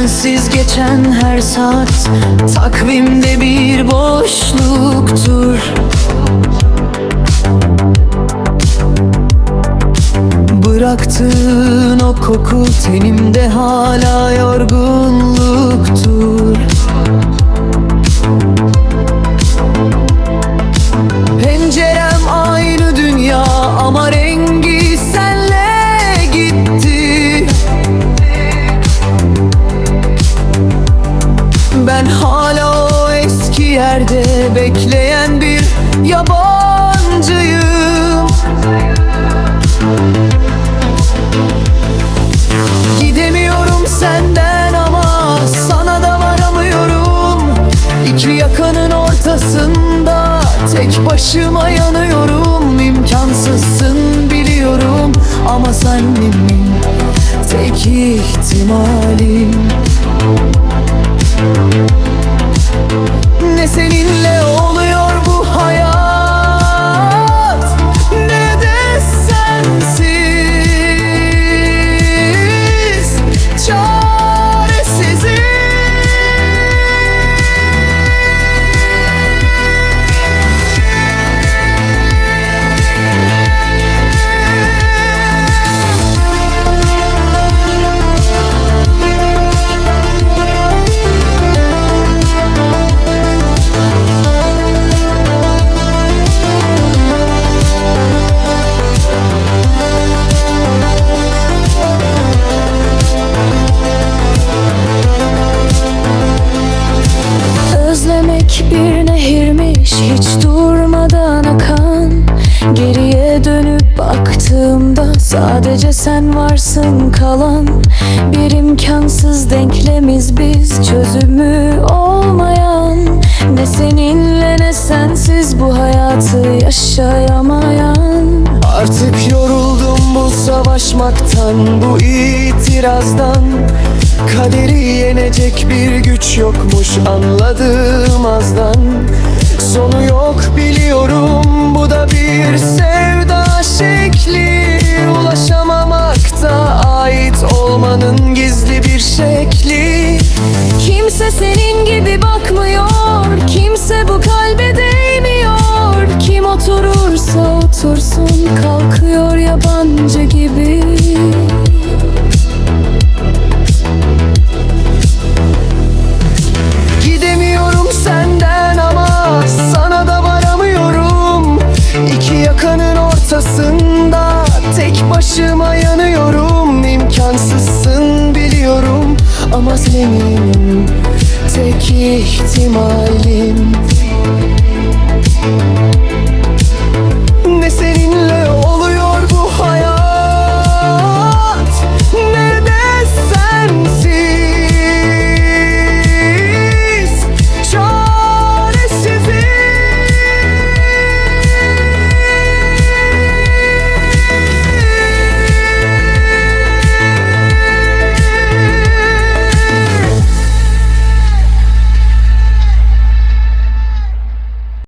Sensiz geçen her saat Takvimde bir boşluktur. Bıraktığın o koku tenimde hala yorgunluktur yerde bekleyen bir yabancıyım. Gidemiyorum senden ama sana da varamıyorum. İki yakanın ortasında tek başıma yanıyorum. İmkansızsın biliyorum ama sen sadece sen varsın kalan. Bir imkansız denklemiz biz. Çözümü olmayan. Ne seninle ne sensiz bu hayatı yaşayamayan. Artık yoruldum bu savaşmaktan Bu itirazdan. Kaderi yenecek bir güç yokmuş Anladım azdan oturursa otursun Kalkıyor yabancı gibi. Gidemiyorum senden ama sana da varamıyorum. İki yakanın ortasında tek başıma yanıyorum. İmkansızsın biliyorum ama senin tek ihtimalim